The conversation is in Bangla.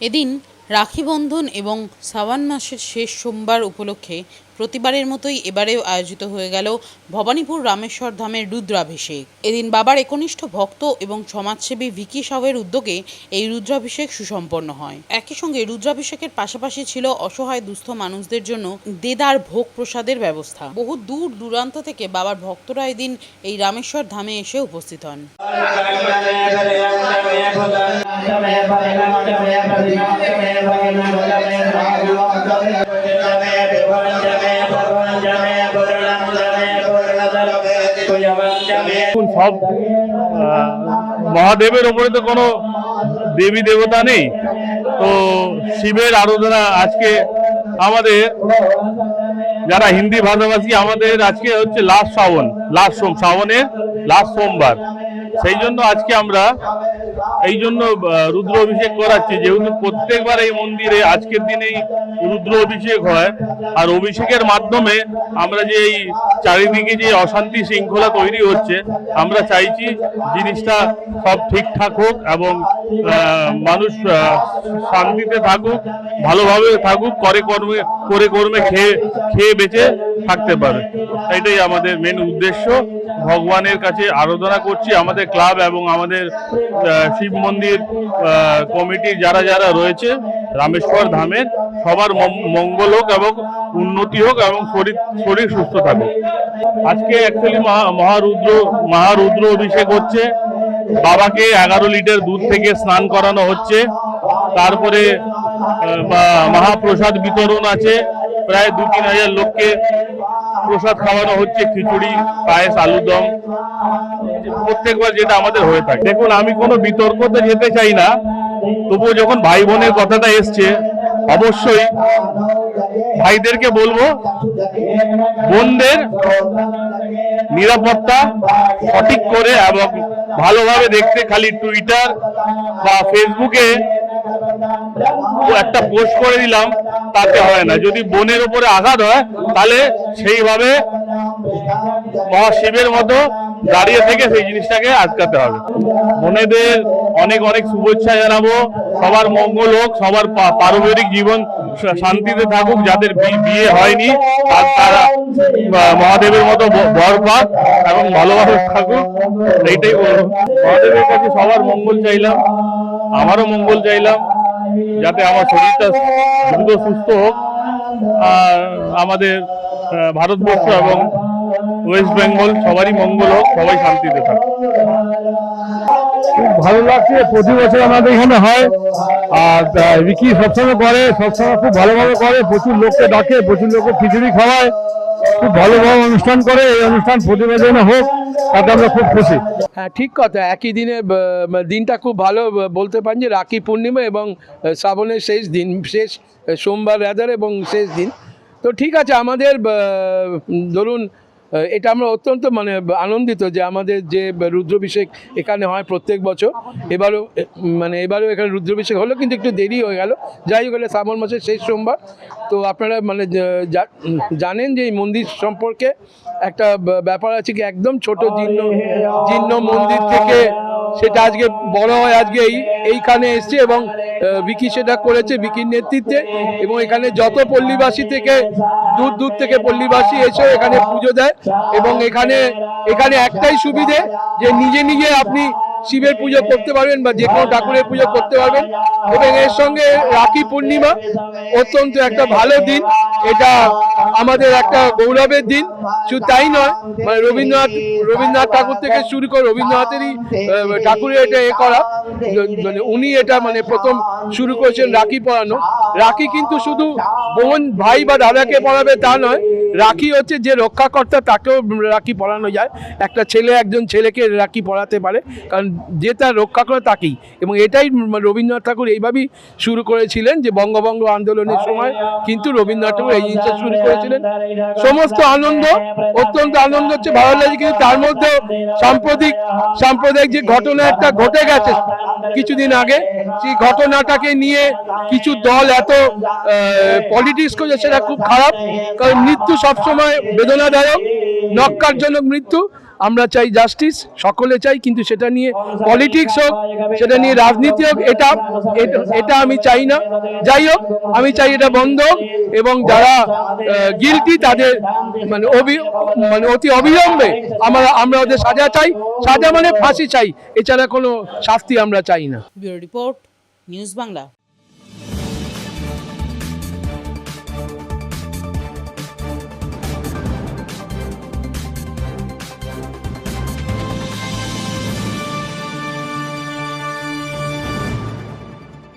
এদিন রাখিবন্ধন এবং শ্রাবণ মাসের শেষ সোমবার উপলক্ষে প্রতিবারের মতোই এবারেও আয়োজিত হয়ে গেল ভবানীপুর রামেশ্বর ধামের রুদ্রাভিষেক এদিন বাবার একনিষ্ঠ ভক্ত এবং সমাজসেবী ভিকি সাহের উদ্যোগে এই রুদ্রাভিষেক সুসম্পন্ন হয় একই সঙ্গে রুদ্রাভিষেকের পাশাপাশি ছিল অসহায় দুস্থ মানুষদের জন্য দেদার ভোগ প্রসাদের ব্যবস্থা বহু দূর দূরান্ত থেকে বাবার ভক্তরা এদিন এই রামেশ্বর ধামে এসে উপস্থিত হন সব মহাদেবের ওপরে তো কোনো দেবী দেবতা নেই। তো শিবের আরাধনা আজকে আমাদের, যারা হিন্দি ভাষাভাষী, আমাদের আজকে হচ্ছে লাস্ট শ্রাবণ, লাস্ট শ্রাবণের লাস্ট সোমবার। সেই জন্য আজকে আমরা এই জন্য রুদ্র অভিষেক করাচ্ছি, যেহেতু প্রত্যেকবার এই মন্দিরে আজকের দিনেই রুদ্র অভিষেক হয়। আর অভিষেকের মাধ্যমে আমরা যে এই চারিদিকে যে অশান্তি শৃঙ্খলা তৈরি হচ্ছে, আমরা চাইছি জিনিসটা সব ঠিকঠাক হোক এবং মানুষ শান্তিতে থাকুক, ভালোভাবে থাকুক, করে কর্মে করে কর্মে খেয়ে খেয়ে বেঁচে থাকতে পারে। এটাই আমাদের মেন উদ্দেশ্য। ভগবানের কাছে আরাধনা করছি আমাদের ক্লাব এবং আমাদের শিব মন্দির কমিটি যারা যারা রয়েছে, রামেশ্বর ধামের, সবার মঙ্গল হোক এবং উন্নতি হোক এবং শরীর শরীর সুস্থ থাকুক। আজকে অ্যাকচুয়ালি মহারুদ্র মহারুদ্র অভিষেক হচ্ছে। বাবাকে এগারো লিটার দুধ থেকে স্নান করানো হচ্ছে। তারপরে মহাপ্রসাদ বিতরণ আছে। প্রায় দু তিন হাজার লোককে প্রসাদ খাওয়ানো হচ্ছে, খিচুড়ি, পায়েস আলুদম প্রত্যেকবার যেটা আমাদের হয়ে থাকে। দেখুন, আমি কোনো বিতর্কতে যেতে চাই না। তবুও যখন ভাই বোনের কথাটা এসছে অবশ্যই ভাইদেরকে বলব, বোনদের নিরাপত্তা সঠিক করে এবং ভালোভাবে দেখতে খালি টুইটার বা ফেসবুকে একটা পোস্ট করে দিলাম, তাতে হয় না। যদি বোনের উপরে আঘাত হয়, তাহলে সেইভাবে মহাশিবের মতো দাঁড়িয়ে থেকে সেই জিনিসটাকে আটকাতে হবে। বোনেদের অনেক অনেক শুভেচ্ছা জানাব। সবার মঙ্গল হোক, সবার পারিবারিক জীবন শান্তিতে থাকুক, যাদের বিয়ে হয়নি তার- তারা মহাদেবের মতো বর পাক এবং ভালোভাবে থাকুক, এইটাই বলব। মহাদেবের কাছে সবার মঙ্গল চাইলাম, আমারও মঙ্গল চাইলাম, যাতে আমার শরীরটা দ্রুত সুস্থ হোক, আর আমাদের ভারতবর্ষ এবং ওয়েস্ট বেঙ্গল সবারই মঙ্গল হোক সবাই শান্তিতে থাকুক। খুব ভালো লাগছে প্রতি বছর আমাদের এখানে হয়। আর রিকি সবসময় করে সবসময় খুব ভালোভাবে করে। প্রচুর লোককে ডাকে প্রচুর লোককে খিচুড়ি খাওয়ায়। খুব ভালোভাবে অনুষ্ঠান করে এই অনুষ্ঠান প্রতি বছর হোক তাতে আমরা খুব খুশি। হ্যাঁ ঠিক কথা। একই দিনে দিনটা খুব ভালো বলতে পারেন যে রাখি পূর্ণিমা এবং শ্রাবণের শেষ দিন শেষ সোমবার রাজার এবং শেষ দিন। তো ঠিক আছে আমাদের ধরুন এটা আমরা অত্যন্ত মানে আনন্দিত যে আমাদের যে রুদ্রাভিষেক এখানে হয় প্রত্যেক বছর। এবারও মানে এবারও এখানে রুদ্রাভিষেক হলো, কিন্তু একটু দেরি হয়ে গেল। যাই হোক শ্রাবণ মাসের শেষ সোমবার। তো আপনারা মানে জানেন যে এই মন্দির সম্পর্কে একটা ব্যাপার আছে কি, একদম ছোট জীর্ণ জীর্ণ মন্দির থেকে সেটা আজকে বড় হয়, আজকে এই, এইখানে এসছে এবং বিকি সেটা করেছে বিকির নেতৃত্বে এবং এখানে যত পল্লীবাসী থেকে, দূর দূর থেকে পল্লীবাসী এসে এখানে পুজো দেয় এবং এখানে এখানে একটাই সুবিধে যে নিজে নিজে আপনি শিবের পুজো করতে পারবেন বা যে কোনো ঠাকুরের পুজো করতে পারবেন। এবং এর সঙ্গে রাখি পূর্ণিমা অত্যন্ত একটা ভালো দিন। এটা আমাদের একটা গৌরবের দিন। শুধু তাই নয় মানে রবীন্দ্রনাথ রবীন্দ্রনাথ ঠাকুর থেকে শুরু করে রবীন্দ্রনাথেরই ঠাকুরের এটা এ করা। মানে উনি এটা মানে প্রথম শুরু করেছেন রাখি পরানো রাখি কিন্তু শুধু বোন, ভাই বা দাদাকে পড়াবে তা নয় রাখি হচ্ছে যে রক্ষাকর্তা তাকেও রাখি পরানো যায় একটা ছেলে একজন ছেলেকে রাখি পরাতে পারে কারণ যে তার রক্ষা করে তাকেই এবং এটাই রবীন্দ্রনাথ ঠাকুর এইভাবেই শুরু করেছিলেন যে বঙ্গভঙ্গ আন্দোলনের সময় কিন্তু রবীন্দ্রনাথ ঠাকুর এই জিনিসটা শুরু করেছিলেন সমস্ত আনন্দ অত্যন্ত আনন্দ হচ্ছে ভালো লাগে কিন্তু তার মধ্যে সাম্প্রতিক সাম্প্রদায়িক যে ঘটনা একটা ঘটে গেছে কিছুদিন আগে সেই ঘটনাটাকে নিয়ে কিছু দল এত পলিটিক্স করছে সেটা খুব খারাপ কারণ মৃত্যু সবসময় বেদনাদায়ক নক্কারজনক মৃত্যু। আমরা চাই জাস্টিস সকলে চাই, কিন্তু সেটা নিয়ে পলিটিক্স হোক, সেটা নিয়ে রাজনীতি হোক, এটা, এটা- আমি চাই না। যাই হোক, আমি চাই এটা বন্ধ হোক, এবং যারা গিলটি তাদের মানে মানে অতি অবিলম্বে আমরা আমরা ওদের সাজা চাই। সাজা মানে ফাঁসি চাই, এছাড়া কোনো শাস্তি আমরা চাই না। Report, news Bangla.